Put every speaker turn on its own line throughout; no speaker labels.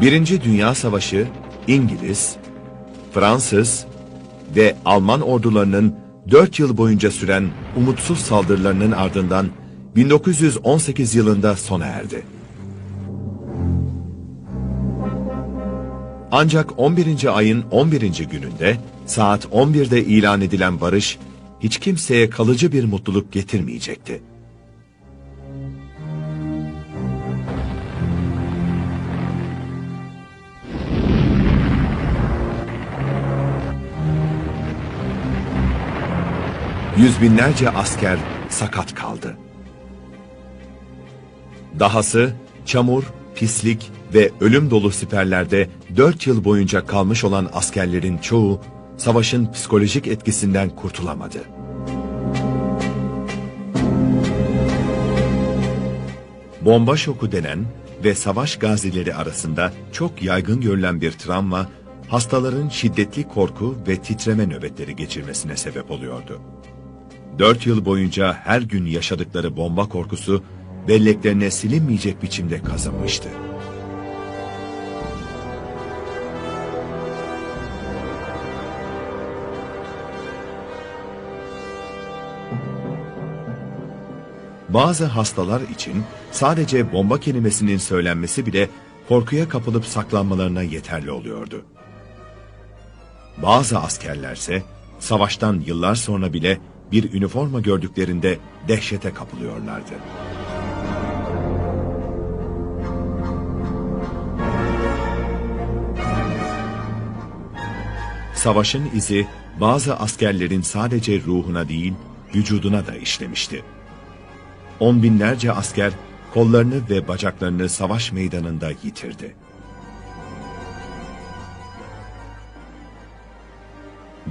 Birinci Dünya Savaşı İngiliz, Fransız ve Alman ordularının 4 yıl boyunca süren umutsuz saldırılarının ardından 1918 yılında sona erdi. Ancak 11. ayın 11. gününde saat 11'de ilan edilen barış hiç kimseye kalıcı bir mutluluk getirmeyecekti. Yüz binlerce asker sakat kaldı. Dahası çamur, pislik ve ölüm dolu siperlerde dört yıl boyunca kalmış olan askerlerin çoğu savaşın psikolojik etkisinden kurtulamadı. Bomba şoku denen ve savaş gazileri arasında çok yaygın görülen bir travma, hastaların şiddetli korku ve titreme nöbetleri geçirmesine sebep oluyordu. Dört yıl boyunca her gün yaşadıkları bomba korkusu belleklerine silinmeyecek biçimde kazınmıştı. Bazı hastalar için sadece bomba kelimesinin söylenmesi bile korkuya kapılıp saklanmalarına yeterli oluyordu. Bazı askerlerse savaştan yıllar sonra bile bir üniforma gördüklerinde dehşete kapılıyorlardı. Savaşın izi bazı askerlerin sadece ruhuna değil, vücuduna da işlemişti. On binlerce asker kollarını ve bacaklarını savaş meydanında yitirdi.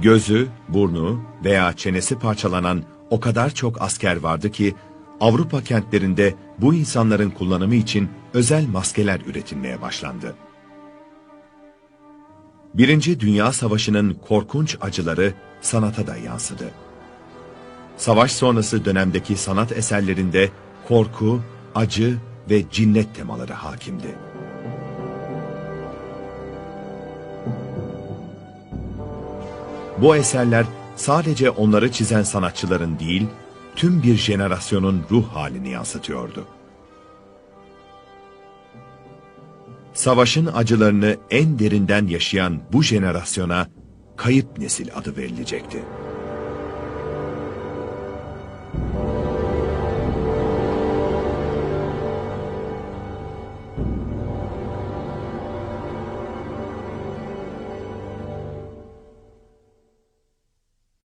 Gözü, burnu veya çenesi parçalanan o kadar çok asker vardı ki Avrupa kentlerinde bu insanların kullanımı için özel maskeler üretilmeye başlandı. Birinci Dünya Savaşı'nın korkunç acıları sanata da yansıdı. Savaş sonrası dönemdeki sanat eserlerinde korku, acı ve cinnet temaları hakimdi. Bu eserler sadece onları çizen sanatçıların değil, tüm bir jenerasyonun ruh halini yansıtıyordu. Savaşın acılarını en derinden yaşayan bu jenerasyona kayıp nesil adı verilecekti.